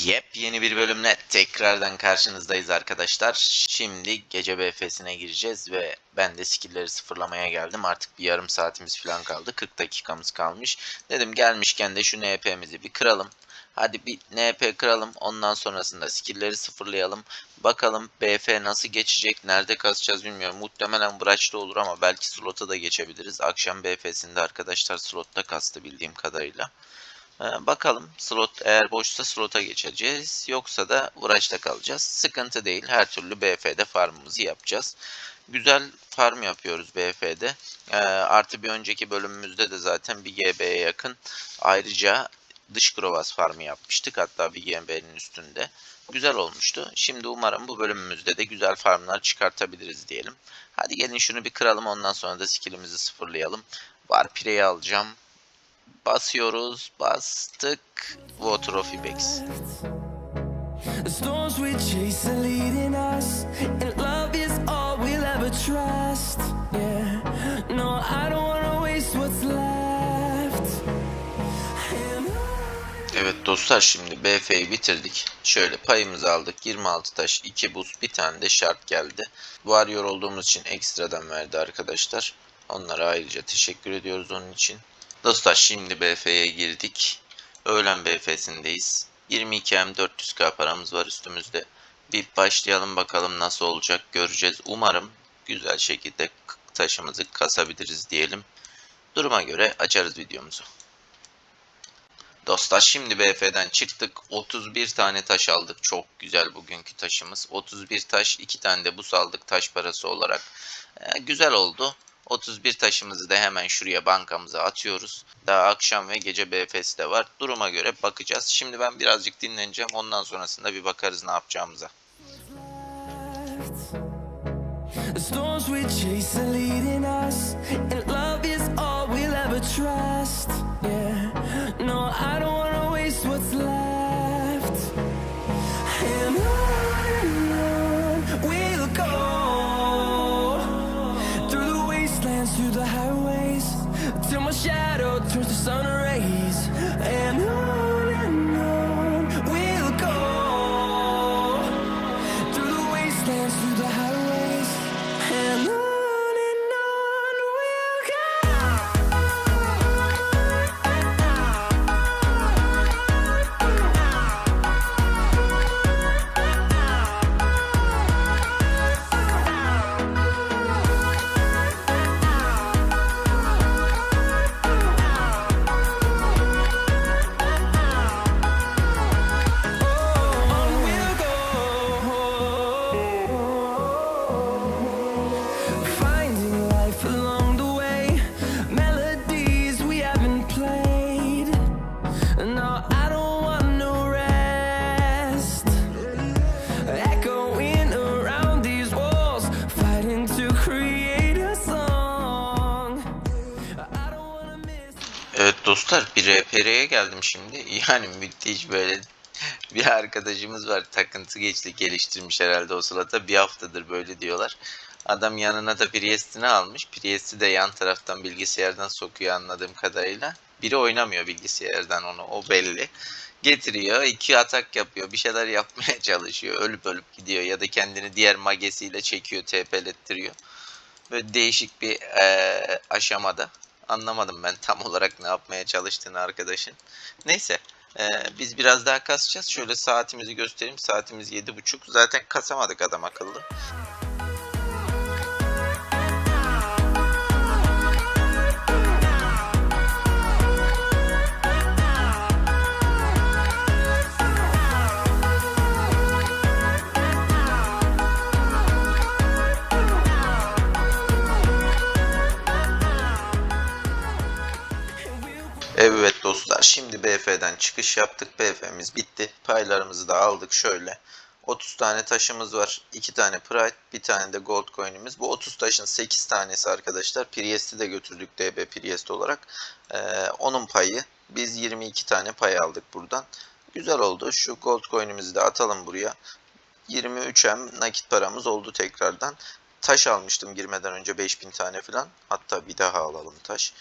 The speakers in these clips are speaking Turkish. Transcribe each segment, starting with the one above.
Yepyeni bir bölümle tekrardan karşınızdayız arkadaşlar. Şimdi gece BF'sine gireceğiz ve ben de skill'leri sıfırlamaya geldim. Artık bir yarım saatimiz falan kaldı. 40 dakikamız kalmış. Dedim gelmişken de şu NP'mizi bir kıralım. Hadi bir NP kıralım. Ondan sonrasında skill'leri sıfırlayalım. Bakalım BF nasıl geçecek, nerede kasacağız bilmiyorum. Muhtemelen Braç'ta olur ama belki slota da geçebiliriz. Akşam BF'sinde arkadaşlar slotta kastı bildiğim kadarıyla. Ee, bakalım slot eğer boşsa slota geçeceğiz. Yoksa da uğraşta kalacağız. Sıkıntı değil. Her türlü BF'de farmımızı yapacağız. Güzel farm yapıyoruz BF'de. Ee, artı bir önceki bölümümüzde de zaten bir GB'ye yakın. Ayrıca dış Grovas farmı yapmıştık. Hatta bir GB'nin üstünde. Güzel olmuştu. Şimdi umarım bu bölümümüzde de güzel farmlar çıkartabiliriz diyelim. Hadi gelin şunu bir kıralım. Ondan sonra da skillimizi sıfırlayalım. Warpire'yi alacağım. Basıyoruz. Bastık. Water of Ibex. Evet dostlar şimdi BF'yi bitirdik. Şöyle payımızı aldık. 26 taş, 2 buz, bir tane de şart geldi. Warrior olduğumuz için ekstradan verdi arkadaşlar. Onlara ayrıca teşekkür ediyoruz onun için. Dostlar şimdi BF'ye girdik. Öğlen BF'sindeyiz. 22 M 400k paramız var üstümüzde. Bir başlayalım bakalım nasıl olacak göreceğiz. Umarım güzel şekilde taşımızı kasabiliriz diyelim. Duruma göre açarız videomuzu. Dostlar şimdi BF'den çıktık. 31 tane taş aldık. Çok güzel bugünkü taşımız. 31 taş, 2 tane de buz aldık taş parası olarak. Ee, güzel oldu. 31 taşımızı da hemen şuraya bankamıza atıyoruz. Daha akşam ve gece BF'si de var. Duruma göre bakacağız. Şimdi ben birazcık dinleneceğim. Ondan sonrasında bir bakarız ne yapacağımıza. The Evet bir RPR'ye geldim şimdi. Yani müthiş böyle bir arkadaşımız var. Takıntı geçti geliştirmiş herhalde o sırada. Bir haftadır böyle diyorlar. Adam yanına da Priest'ini almış. Priest'i de yan taraftan bilgisayardan sokuyor anladığım kadarıyla. Biri oynamıyor bilgisayardan onu o belli. Getiriyor iki atak yapıyor bir şeyler yapmaya çalışıyor. Ölüp ölüp gidiyor ya da kendini diğer magesiyle çekiyor TP'lettiriyor. Böyle değişik bir eee, aşamada. Anlamadım ben tam olarak ne yapmaya çalıştığını arkadaşın. Neyse. eee, biz biraz daha kasacağız. Şöyle saatimizi göstereyim. Saatimiz 7.30. Zaten kasamadık adam akıllı. BF'den çıkış yaptık. BF'miz bitti. Paylarımızı da aldık şöyle. 30 tane taşımız var. 2 tane Pride, bir tane de Gold Coin'imiz. Bu 30 taşın 8 tanesi arkadaşlar. Priest'i de götürdük DB Priest olarak. Ee, onun payı. Biz 22 tane pay aldık buradan. Güzel oldu. Şu Gold Coin'imizi de atalım buraya. 23M nakit paramız oldu tekrardan. Taş almıştım girmeden önce 5000 tane falan. Hatta bir daha alalım taş.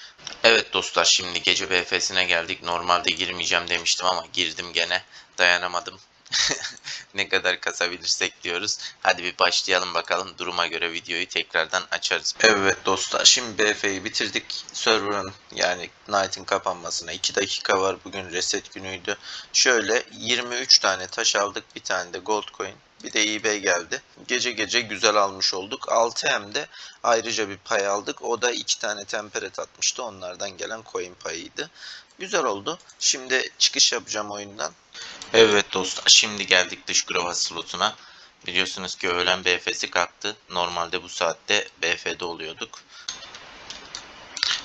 Evet dostlar şimdi gece BF'sine geldik. Normalde girmeyeceğim demiştim ama girdim gene. Dayanamadım. ne kadar kasabilirsek diyoruz. Hadi bir başlayalım bakalım. Duruma göre videoyu tekrardan açarız. Evet dostlar şimdi BF'yi bitirdik. Server'ın yani Night'in kapanmasına 2 dakika var. Bugün reset günüydü. Şöyle 23 tane taş aldık. Bir tane de gold coin. Bir de eBay geldi. Gece gece güzel almış olduk. 6M'de ayrıca bir pay aldık. O da 2 tane temperet atmıştı. Onlardan gelen coin payıydı. Güzel oldu. Şimdi çıkış yapacağım oyundan. Evet dostlar şimdi geldik dış grova slotuna. Biliyorsunuz ki öğlen BF'si kalktı. Normalde bu saatte BF'de oluyorduk.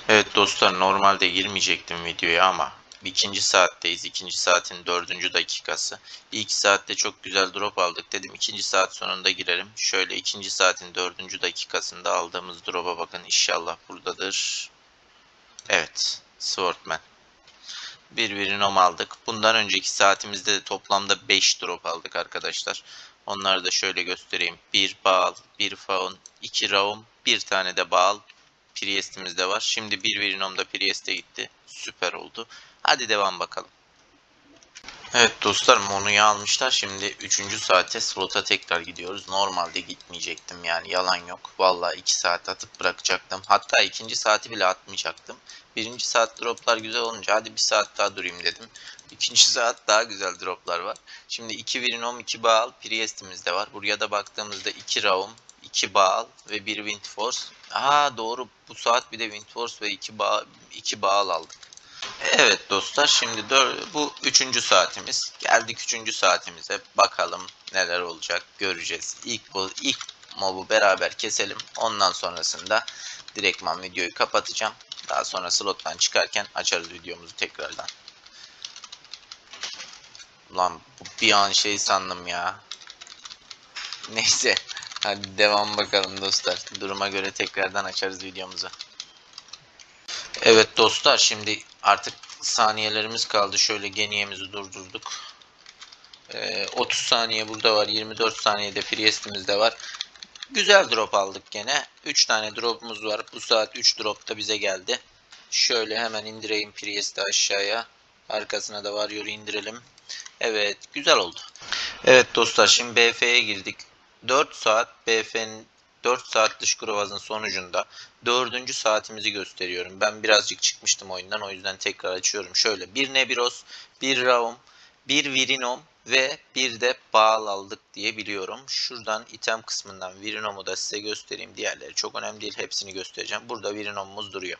Evet dostlar normalde girmeyecektim videoya ama ikinci saatteyiz. İkinci saatin dördüncü dakikası. İlk saatte çok güzel drop aldık dedim. İkinci saat sonunda girelim. Şöyle ikinci saatin dördüncü dakikasında aldığımız drop'a bakın. İnşallah buradadır. Evet. Swordman. Bir Virinom aldık. Bundan önceki saatimizde de toplamda 5 drop aldık arkadaşlar. Onları da şöyle göstereyim. 1 Baal, 1 Faun, 2 Raum, bir tane de Baal. Priest'imiz de var. Şimdi bir Virinom da Priest'e gitti. Süper oldu. Hadi devam bakalım. Evet dostlar Monu'yu almışlar. Şimdi 3. saate slota tekrar gidiyoruz. Normalde gitmeyecektim yani yalan yok. Vallahi 2 saat atıp bırakacaktım. Hatta ikinci saati bile atmayacaktım. Birinci saat droplar güzel olunca hadi bir saat daha durayım dedim. İkinci saat daha güzel droplar var. Şimdi 2 Virinom 2 Baal Priest'imiz de var. Buraya da baktığımızda 2 Raum 2 Baal ve 1 Wind Force. Aa doğru bu saat bir de Wind Force ve 2 Baal, 2 Baal aldık. Evet dostlar şimdi dör, bu üçüncü saatimiz. Geldik üçüncü saatimize. Bakalım neler olacak göreceğiz. İlk, bu, ilk mobu beraber keselim. Ondan sonrasında direktman videoyu kapatacağım. Daha sonra slottan çıkarken açarız videomuzu tekrardan. Ulan bir an şey sandım ya. Neyse. Hadi devam bakalım dostlar. Duruma göre tekrardan açarız videomuzu. Evet dostlar şimdi artık saniyelerimiz kaldı. Şöyle geniyemizi durdurduk. Ee, 30 saniye burada var. 24 saniyede Priest'imiz de var. Güzel drop aldık gene. 3 tane drop'umuz var. Bu saat 3 drop da bize geldi. Şöyle hemen indireyim Priest'i aşağıya. Arkasına da Warrior'ı indirelim. Evet güzel oldu. Evet dostlar şimdi BF'ye girdik. 4 saat BF'nin 4 saat dış krovazın sonucunda 4. saatimizi gösteriyorum. Ben birazcık çıkmıştım oyundan o yüzden tekrar açıyorum. Şöyle bir Nebiros, bir Raum, bir Virinom ve bir de Baal aldık diye biliyorum. Şuradan item kısmından Virinom'u da size göstereyim. Diğerleri çok önemli değil. Hepsini göstereceğim. Burada Virinom'umuz duruyor.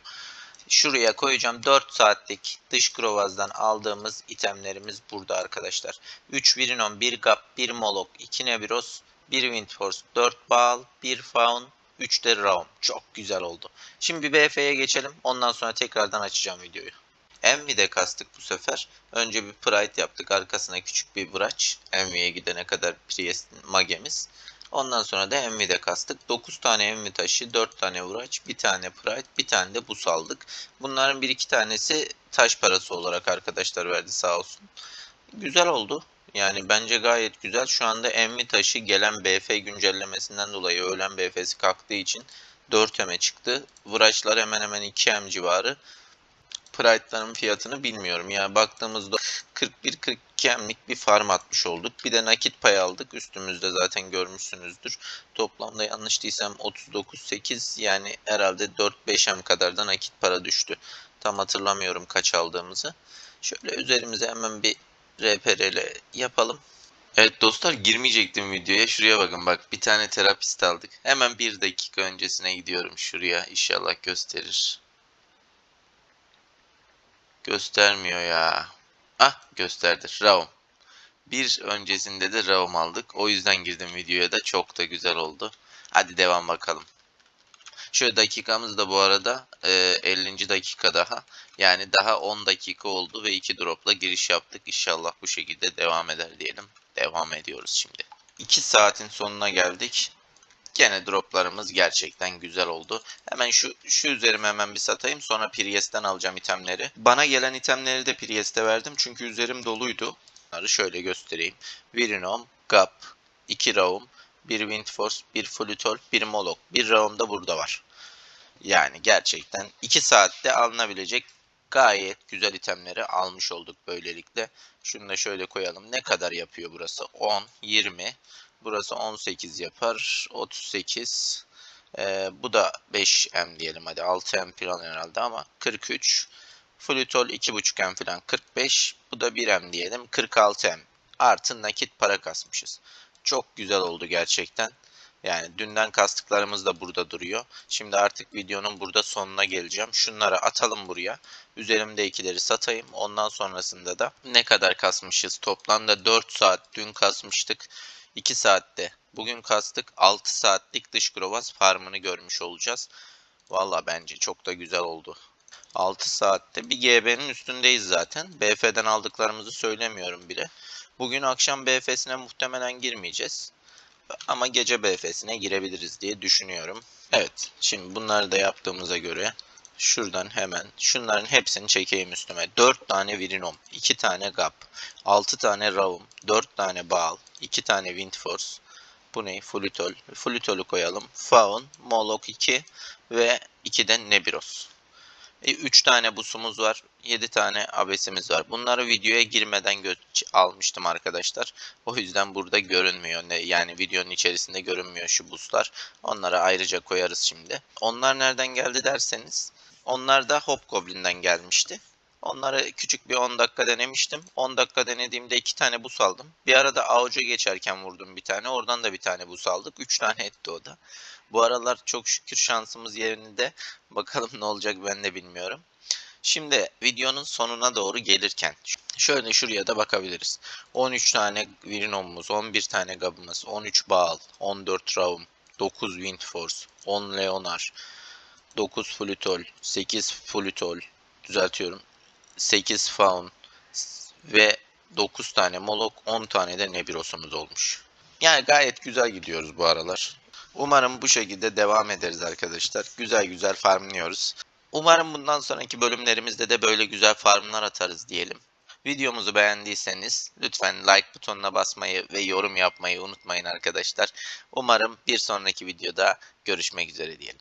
Şuraya koyacağım. 4 saatlik dış krovazdan aldığımız itemlerimiz burada arkadaşlar. 3 Virinom, 1 Gap, 1 Molok, 2 Nebiros, 1 Windforce, 4 Baal, 1 Faun, 3 de Raum. Çok güzel oldu. Şimdi BF'ye geçelim. Ondan sonra tekrardan açacağım videoyu. Envy'de kastık bu sefer. Önce bir Pride yaptık. Arkasına küçük bir Braç. Envy'ye gidene kadar Priest magemiz. Ondan sonra da Envy'de kastık. 9 tane Envy taşı, 4 tane Vuraç, 1 tane Pride, 1 tane de bus aldık. Bunların 1-2 tanesi taş parası olarak arkadaşlar verdi sağ olsun. Güzel oldu. Yani bence gayet güzel. Şu anda Envy taşı gelen BF güncellemesinden dolayı öğlen BF'si kalktığı için 4M'e çıktı. Vıraçlar hemen hemen 2M civarı. Pride'ların fiyatını bilmiyorum. Yani baktığımızda 41-42M'lik bir farm atmış olduk. Bir de nakit pay aldık. Üstümüzde zaten görmüşsünüzdür. Toplamda yanlış değilsem 39-8 yani herhalde 4-5M kadar da nakit para düştü. Tam hatırlamıyorum kaç aldığımızı. Şöyle üzerimize hemen bir RPR'le yapalım. Evet dostlar girmeyecektim videoya. Şuraya bakın bak bir tane terapist aldık. Hemen bir dakika öncesine gidiyorum şuraya. İnşallah gösterir. Göstermiyor ya. Ah gösterdi. Raum. Bir öncesinde de Raum aldık. O yüzden girdim videoya da çok da güzel oldu. Hadi devam bakalım. Şöyle dakikamız da bu arada e, 50. dakika daha. Yani daha 10 dakika oldu ve 2 dropla giriş yaptık. İnşallah bu şekilde devam eder diyelim. Devam ediyoruz şimdi. 2 saatin sonuna geldik. Gene droplarımız gerçekten güzel oldu. Hemen şu şu üzerime hemen bir satayım. Sonra Priest'ten alacağım itemleri. Bana gelen itemleri de Priest'e verdim. Çünkü üzerim doluydu. Bunları şöyle göstereyim. Virinom, Gap, 2 Raum, bir Windforce, bir Flutol, bir Molok. Bir Raum da burada var. Yani gerçekten 2 saatte alınabilecek gayet güzel itemleri almış olduk böylelikle. Şunu da şöyle koyalım. Ne kadar yapıyor burası? 10, 20. Burası 18 yapar. 38. Ee, bu da 5M diyelim hadi 6M falan herhalde ama 43. Flutol 2.5M falan 45. Bu da 1M diyelim 46M. Artı nakit para kasmışız. Çok güzel oldu gerçekten. Yani dünden kastıklarımız da burada duruyor. Şimdi artık videonun burada sonuna geleceğim. Şunları atalım buraya. Üzerimdekileri satayım. Ondan sonrasında da ne kadar kasmışız? Toplamda 4 saat dün kasmıştık. 2 saatte bugün kastık. 6 saatlik dış grovaz farmını görmüş olacağız. Valla bence çok da güzel oldu. 6 saatte bir GB'nin üstündeyiz zaten. BF'den aldıklarımızı söylemiyorum bile. Bugün akşam BF'sine muhtemelen girmeyeceğiz. Ama gece BF'sine girebiliriz diye düşünüyorum. Evet şimdi bunları da yaptığımıza göre şuradan hemen şunların hepsini çekeyim üstüme. 4 tane Virinom, 2 tane Gap, 6 tane Raum, 4 tane Baal, 2 tane Windforce. Bu ne? Flutol. Flutol'u koyalım. Faun, Molok 2 ve 2 de Nebiros. 3 tane busumuz var. 7 tane abesimiz var. Bunları videoya girmeden almıştım arkadaşlar. O yüzden burada görünmüyor. Ne, yani videonun içerisinde görünmüyor şu buslar. Onları ayrıca koyarız şimdi. Onlar nereden geldi derseniz. Onlar da Hobgoblin'den gelmişti. Onları küçük bir 10 dakika denemiştim. 10 dakika denediğimde 2 tane bus aldım. Bir arada avuca geçerken vurdum bir tane. Oradan da bir tane bus aldık. 3 tane etti o da. Bu aralar çok şükür şansımız yerinde. Bakalım ne olacak ben de bilmiyorum. Şimdi videonun sonuna doğru gelirken şöyle şuraya da bakabiliriz. 13 tane Virinom'umuz, 11 tane Gab'ımız, 13 Baal, 14 Raum, 9 Windforce, 10 Leonar, 9 Flutol, 8 Flutol, düzeltiyorum, 8 Faun ve 9 tane Molok, 10 tane de Nebiros'umuz olmuş. Yani gayet güzel gidiyoruz bu aralar. Umarım bu şekilde devam ederiz arkadaşlar. Güzel güzel farmlıyoruz. Umarım bundan sonraki bölümlerimizde de böyle güzel farmlar atarız diyelim. Videomuzu beğendiyseniz lütfen like butonuna basmayı ve yorum yapmayı unutmayın arkadaşlar. Umarım bir sonraki videoda görüşmek üzere diyelim.